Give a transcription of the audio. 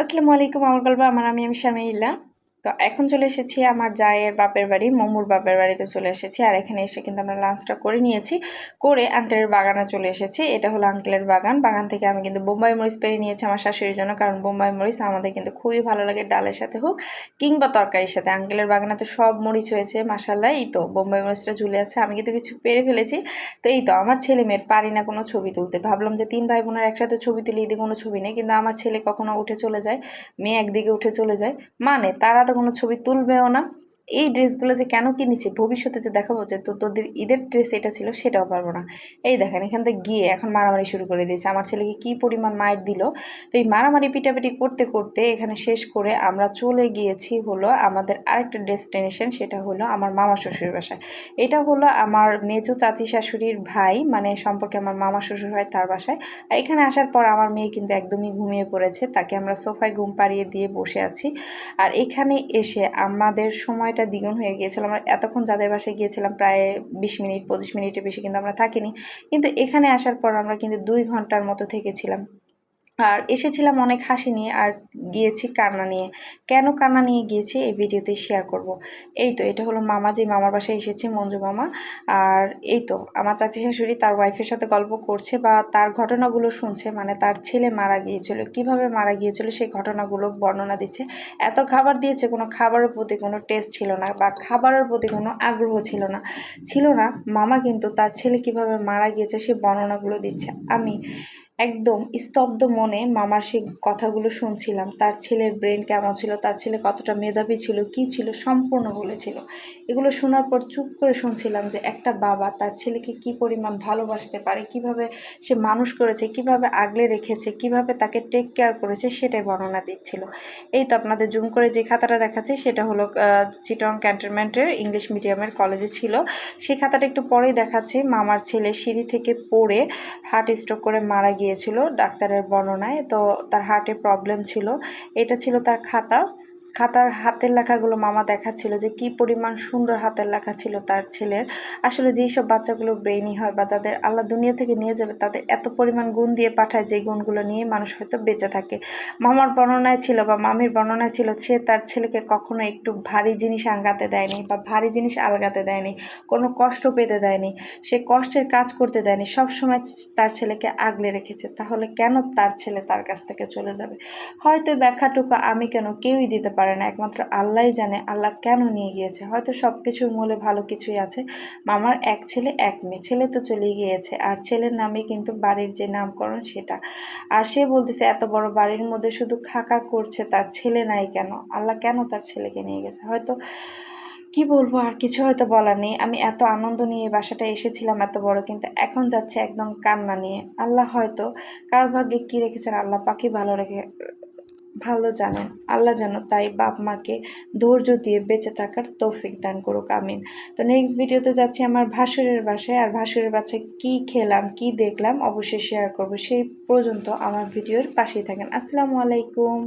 আসসালামু আলাইকুম আমার গল্প আমার আমি আমি শামিলা তো এখন চলে এসেছি আমার জায়ের বাপের বাড়ি, মমুর বাপের বাড়িতে চলে এসেছি। আর এখানে এসে কিন্তু আমরা লাঞ্চটা করে নিয়েছি, করে আঙ্কেলের বাগানে চলে এসেছি। এটা হলো আঙ্কেলের বাগান। বাগান থেকে আমি কিন্তু বোম্বাই মরিচ পেরে নিয়েছি আমার শাশুড়ির জন্য, কারণ বোম্বাই মরিচ আমাদের কিন্তু খুবই ভালো লাগে ডালের সাথে হোক কিংবা তরকারির সাথে। আঙ্কেলের বাগানে তো সব মরিচ হয়েছে মাসাল্লাহ এই তো বোম্বাই মরিচটা ঝুলে আছে, আমি কিন্তু কিছু পেরে ফেলেছি। তো এই তো আমার ছেলে মেয়ের পারি না কোনো ছবি তুলতে। ভাবলাম যে তিন ভাই বোনের একসাথে ছবি তুলি, এদিকে কোনো ছবি নেই। কিন্তু আমার ছেলে কখনো উঠে চলে যায়, মেয়ে একদিকে উঠে চলে যায়। মানে তারা কোনো ছবি তুলবেও না। এই ড্রেসগুলো যে কেন কিনেছি, ভবিষ্যতে যে দেখাবো যে তো তোদের ঈদের ড্রেস এটা ছিল সেটাও পারব না। এই দেখেন, এখান থেকে গিয়ে এখন মারামারি শুরু করে দিয়েছে। আমার ছেলেকে কি পরিমাণ মায়ের দিল? তো এই মারামারি পিটাপিটি করতে করতে এখানে শেষ করে আমরা চলে গিয়েছি হলো আমাদের আরেকটা ডেস্টিনেশন, সেটা হলো আমার মামা শ্বশুরের বাসায়। এটা হলো আমার মেজো চাচি শাশুড়ির ভাই মানে সম্পর্কে আমার মামা শ্বশুর হয় তার বাসায়। আর এখানে আসার পর আমার মেয়ে কিন্তু একদমই ঘুমিয়ে পড়েছে। তাকে আমরা সোফায় ঘুম পাড়িয়ে দিয়ে বসে আছি। আর এখানে এসে আমাদের সময়টা অনেকটা দ্বিগুণ হয়ে গিয়েছিল। আমরা এতক্ষণ যাদের বাসায় গিয়েছিলাম প্রায় বিশ মিনিট, পঁচিশ মিনিটের বেশি কিন্তু আমরা থাকিনি। কিন্তু এখানে আসার পর আমরা কিন্তু দুই ঘণ্টার মতো থেকেছিলাম। আর এসেছিলাম অনেক হাসি নিয়ে আর গিয়েছি কান্না নিয়ে। কেন কান্না নিয়ে গিয়েছি এই ভিডিওতে শেয়ার করব। এই তো, এটা হলো মামা, যে মামার বাসায় এসেছে, মঞ্জু মামা। আর এই তো, আমার চাচি শাশুড়ি তার ওয়াইফের সাথে গল্প করছে বা তার ঘটনাগুলো শুনছে মানে তার ছেলে মারা গিয়েছিল, কীভাবে মারা গিয়েছিল সেই ঘটনাগুলো বর্ণনা দিচ্ছে। এত খাবার দিয়েছে, কোনো খাবারের প্রতি কোনো টেস্ট ছিল না বা খাবারের প্রতি কোনো আগ্রহ ছিল না। ছিল না, মামা কিন্তু তার ছেলে কীভাবে মারা গিয়েছে সেই বর্ণনাগুলো দিচ্ছে। আমি একদম স্তব্ধ মনে মামার সেই কথাগুলো শুনছিলাম। তার ছেলের ব্রেন কেমন ছিল? তার ছেলে কতটা মেধাবী ছিল? কি ছিল? সম্পূর্ণ বলেছিল। এগুলো শোনার পর চুপ করে শুনছিলাম যে একটা বাবা তার ছেলেকে কি পরিমাণ ভালোবাসতে পারে? কীভাবে সে মানুষ করেছে? কীভাবে আগলে রেখেছে? কীভাবে তাকে টেক কেয়ার করেছে? সেটাই বর্ণনা দিচ্ছিল। এই তো আপনাদের জুম করে যে খাতাটা দেখাচ্ছে, সেটা হলো চিটং ক্যান্টনমেন্টের ইংলিশ মিডিয়ামের কলেজে ছিল। সেই খাতাটা একটু পরেই দেখাচ্ছে। মামার ছেলে সিঁড়ি থেকে পড়ে হার্ট স্ট্রোক করে মারা গিয়ে গিয়েছিল ডাক্তারের বর্ণনায় তো তার হার্টে প্রবলেম ছিল। এটা ছিল তার খাতা। খাতার হাতের লেখাগুলো মামা দেখাচ্ছিল যে কি পরিমাণ সুন্দর হাতের লেখা ছিল তার ছেলের। আসলে যেই সব বাচ্চাগুলো ব্রেইনি হয় বা যাদের আল্লাহ দুনিয়া থেকে নিয়ে যাবে, তাদের এত পরিমাণ গুণ দিয়ে পাঠায় যে গুণগুলো নিয়ে মানুষ হয়তো বেঁচে থাকে। মামার বর্ণনায় ছিল বা মামির বর্ণনায় ছিল সে তার ছেলেকে কখনো একটু ভারী জিনিস আঙ্গাতে দেয়নি বা ভারী জিনিস আলগাতে দেয়নি, কোনো কষ্ট পেতে দেয়নি, সে কষ্টের কাজ করতে দেয়নি, সব সময় তার ছেলেকে আগলে রেখেছে। তাহলে কেন তার ছেলে তার কাছ থেকে চলে যাবে? হয়তো ব্যাখ্যাটুকু আমি কেন কেউই দিতে পারে না। একমাত্র আল্লাহই জানে আল্লাহ কেন নিয়ে গিয়েছে। হয়তো সব কিছুর মূলে ভালো কিছুই আছে। মামার এক ছেলে, এক মেয়ে। ছেলে তো চলে গিয়েছে। আর ছেলের নামে কিন্তু বাড়ির যে নামকরণ সেটা। আর সে বলতেছে, এত বড় বাড়ির মধ্যে শুধু খাকা করছে তার ছেলে নাই কেন? আল্লাহ কেন তার ছেলেকে নিয়ে গেছে? হয়তো কি বলব, আর কিছু হয়তো বলার নেই। আমি এত আনন্দ নিয়ে বাসাটা এসেছিলাম এত বড়, কিন্তু এখন যাচ্ছে একদম কান্না নিয়ে। আল্লাহ হয়তো কার ভাগ্যে কী রেখেছেন, আল্লাহ পাখি ভালো রেখে ভালো জানেন, আল্লাহ যেন তাই বাপ মাকে ধৈর্য দিয়ে বেঁচে থাকার তৌফিক দান করুক, আমিন। তো নেক্সট ভিডিওতে যাচ্ছি আমার ভাসুরের বাসায়, আর ভাসুরের বাসায় কি খেলাম, কি দেখলাম, অবশ্যই শেয়ার করব, সেই পর্যন্ত আমার ভিডিওর পাশেই থাকেন। আসসালামু আলাইকুম।